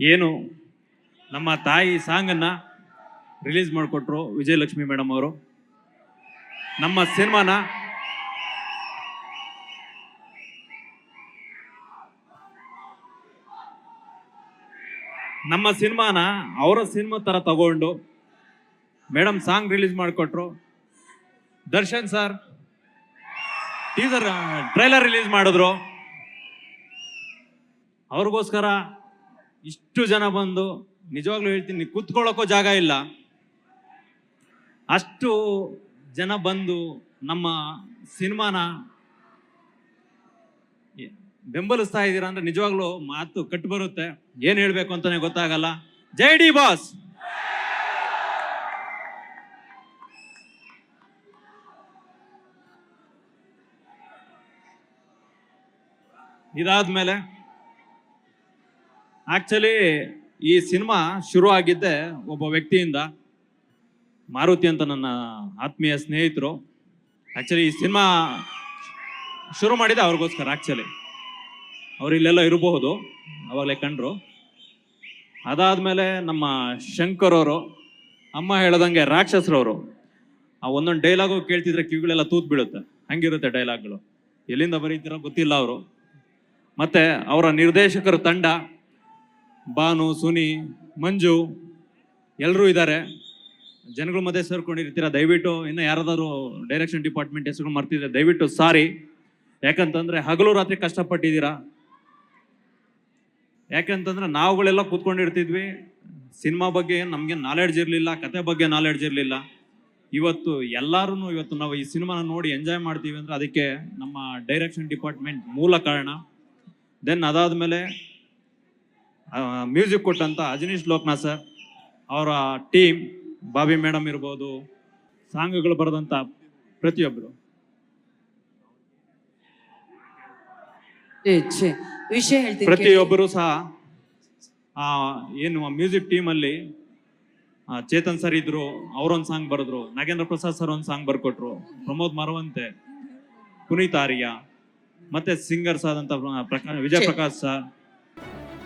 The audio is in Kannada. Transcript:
ಏನು ನಮ್ಮ ತಾಯಿ ಸಾಂಗನ್ನು ರಿಲೀಸ್ ಮಾಡಿಕೊಟ್ರು ವಿಜಯಲಕ್ಷ್ಮಿ ಮೇಡಮ್ ಅವರು. ನಮ್ಮ ಸಿನಿಮಾನ ನಮ್ಮ ಸಿನಿಮಾನ ಅವರ ಸಿನಿಮಾ ಥರ ತಗೊಂಡು ಮೇಡಮ್ ಸಾಂಗ್ ರಿಲೀಸ್ ಮಾಡಿಕೊಟ್ರು. Darshan sir teaser trailer release ಮಾಡಿದ್ರು. ಅವ್ರಿಗೋಸ್ಕರ ಇಷ್ಟು ಜನ ಬಂದು ನಿಜವಾಗ್ಲೂ ಹೇಳ್ತೀನಿ ಕೂತ್ಕೊಳ್ಳೋಕ್ಕೂ ಜಾಗ ಇಲ್ಲ. ಅಷ್ಟು ಜನ ಬಂದು ನಮ್ಮ ಸಿನಿಮಾನ ಬೆಂಬಲಿಸ್ತಾ ಇದ್ದೀರಾ ಅಂದ್ರೆ ನಿಜವಾಗ್ಲೂ ಮಾತು ಕಟ್ಟು ಬರುತ್ತೆ. ಏನ್ ಹೇಳ್ಬೇಕು ಅಂತಾನೆ ಗೊತ್ತಾಗಲ್ಲ. ಜೈ ಡಿ ಬಾಸ್! ಇದಾದ್ಮೇಲೆ ಆಕ್ಚುಲಿ ಈ ಸಿನಿಮಾ ಶುರು ಆಗಿದ್ದೆ ಒಬ್ಬ ವ್ಯಕ್ತಿಯಿಂದ. ಮಾರುತಿ ಅಂತ ನನ್ನ ಆತ್ಮೀಯ ಸ್ನೇಹಿತರು. ಆಕ್ಚುಲಿ ಈ ಸಿನಿಮಾ ಶುರು ಮಾಡಿದೆ ಅವ್ರಿಗೋಸ್ಕರ ಆಕ್ಚುಲಿ ಅವ್ರು ಇಲ್ಲೆಲ್ಲ ಇರಬಹುದು, ಅವಾಗಲೇ ಕಂಡ್ರು. ಅದಾದಮೇಲೆ ನಮ್ಮ ಶಂಕರ್ ಅವರು, ಅಮ್ಮ ಹೇಳ್ದಂಗೆ ರಾಕ್ಷಸರವರು, ಆ ಒಂದೊಂದು ಡೈಲಾಗು ಕೇಳ್ತಿದ್ರೆ ಕಿವಿಗಳೆಲ್ಲ ತೂತ್ ಬೀಳುತ್ತೆ ಹಂಗಿರುತ್ತೆ ಡೈಲಾಗ್ಗಳು ಎಲ್ಲಿಂದ ಬರೀತೀರೋ ಗೊತ್ತಿಲ್ಲ ಅವರು. ಮತ್ತೆ ಅವರ ನಿರ್ದೇಶಕರ ತಂಡ ಬಾನು, ಸುನಿ, ಮಂಜು ಎಲ್ಲರೂ ಇದ್ದಾರೆ. ಜನಗಳ ಮಧ್ಯೆ ಸೇರ್ಕೊಂಡಿರ್ತೀರ? ದಯವಿಟ್ಟು ಇನ್ನು ಯಾರಾದರೂ ಡೈರೆಕ್ಷನ್ ಡಿಪಾರ್ಟ್ಮೆಂಟ್ ಹೆಸರು ಮರ್ತಿದ್ರೆ ದಯವಿಟ್ಟು ಸಾರಿ. ಯಾಕಂತಂದರೆ ಹಗಲು ರಾತ್ರಿ ಕಷ್ಟಪಟ್ಟಿದ್ದೀರಾ? ಯಾಕಂತಂದ್ರೆ ನಾವುಗಳೆಲ್ಲ ಕೂತ್ಕೊಂಡಿರ್ತಿದ್ವಿ. ಸಿನಿಮಾ ಬಗ್ಗೆ ನಮಗೆ ನಾಲೆಡ್ಜ್ ಇರಲಿಲ್ಲ, ಕತೆ ಬಗ್ಗೆ ನಾಲೆಡ್ಜ್ ಇರಲಿಲ್ಲ. ಇವತ್ತು ಎಲ್ಲರೂ ಇವತ್ತು ನಾವು ಈ ಸಿನಿಮಾನ ನೋಡಿ ಎಂಜಾಯ್ ಮಾಡ್ತೀವಿ ಅಂದರೆ ಅದಕ್ಕೆ ನಮ್ಮ ಡೈರೆಕ್ಷನ್ ಡಿಪಾರ್ಟ್ಮೆಂಟ್ ಮೂಲ ಕಾರಣ. ದೆನ್ ಅದಾದ್ಮೇಲೆ ಮ್ಯೂಸಿಕ್ ಕೊಟ್ಟಂತ ಅಜನೀಶ್ ಲೋಕನಾಥ್ ಸರ್ ಅವರ ಟೀಮ್ ಬಾಬಿ ಮೇಡಮ್ ಇರ್ಬೋದು ಸಾಂಗ್ಗಳು ಬರೆದಂತ ಪ್ರತಿಯೊಬ್ಬರು ಪ್ರತಿಯೊಬ್ಬರು ಸಹ ಆ ಏನು ಮ್ಯೂಸಿಕ್ ಟೀಮ್ ಅಲ್ಲಿ ಆ, ಚೇತನ್ ಸರ್ ಇದ್ರು ಅವರೊಂದು ಸಾಂಗ್ ಬರೆದ್ರು ನಾಗೇಂದ್ರ ಪ್ರಸಾದ್ ಸರ್ ಒಂದು ಸಾಂಗ್ ಬರ್ಕೊಟ್ರು ಪ್ರಮೋದ್ ಮರವಂತೆ ಪುನೀತ್ ಆರ್ಯ ಮತ್ತೆ ಸಿಂಗರ್ಸ್ ಆದಂತ Vijay Prakash sir